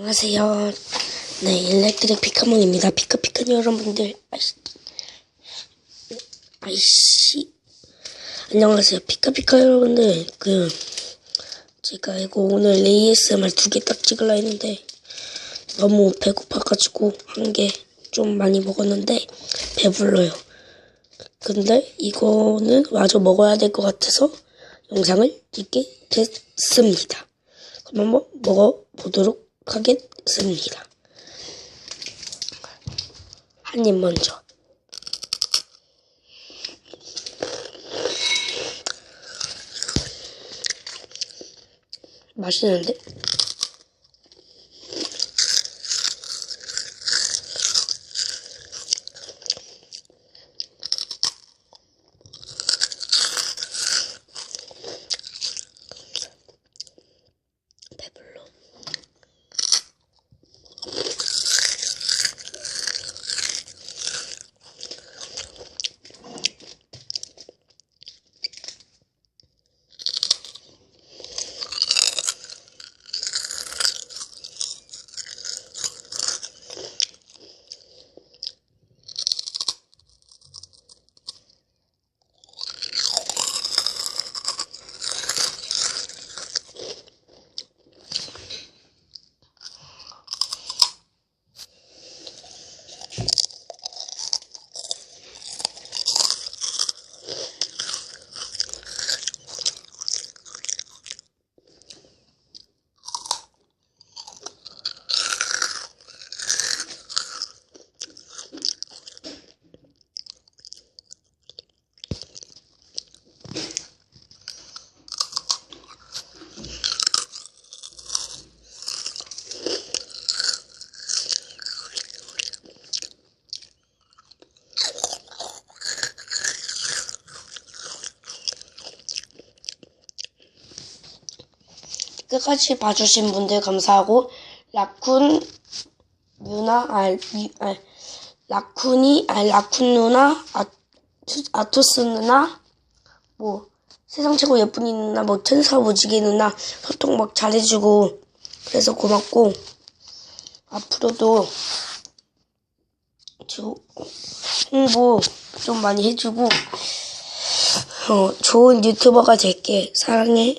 안녕하세요. 네, 일렉트릭 피카몬입니다. 피카피카 여러분들. 아이씨. 아이씨. 안녕하세요. 피카피카 여러분들. 그, 제가 이거 오늘 ASMR 두 개 딱 찍으려 했는데, 너무 배고파가지고 한 개 좀 많이 먹었는데, 배불러요. 근데 이거는 마저 먹어야 될 것 같아서 영상을 찍게 됐습니다. 그럼 한번 먹어보도록 하겠습니다. 한 입 먼저. 맛있는데? 끝까지 봐주신 분들 감사하고 라쿤 누나 아, 미, 아 라쿤이 아 라쿤 누나 아투, 아토스 누나 뭐 세상 최고 예쁜 이 누나 뭐 천사 무지개 누나 소통 막 잘해주고 그래서 고맙고 앞으로도 저 홍보 좀 많이 해주고 어, 좋은 유튜버가 될게. 사랑해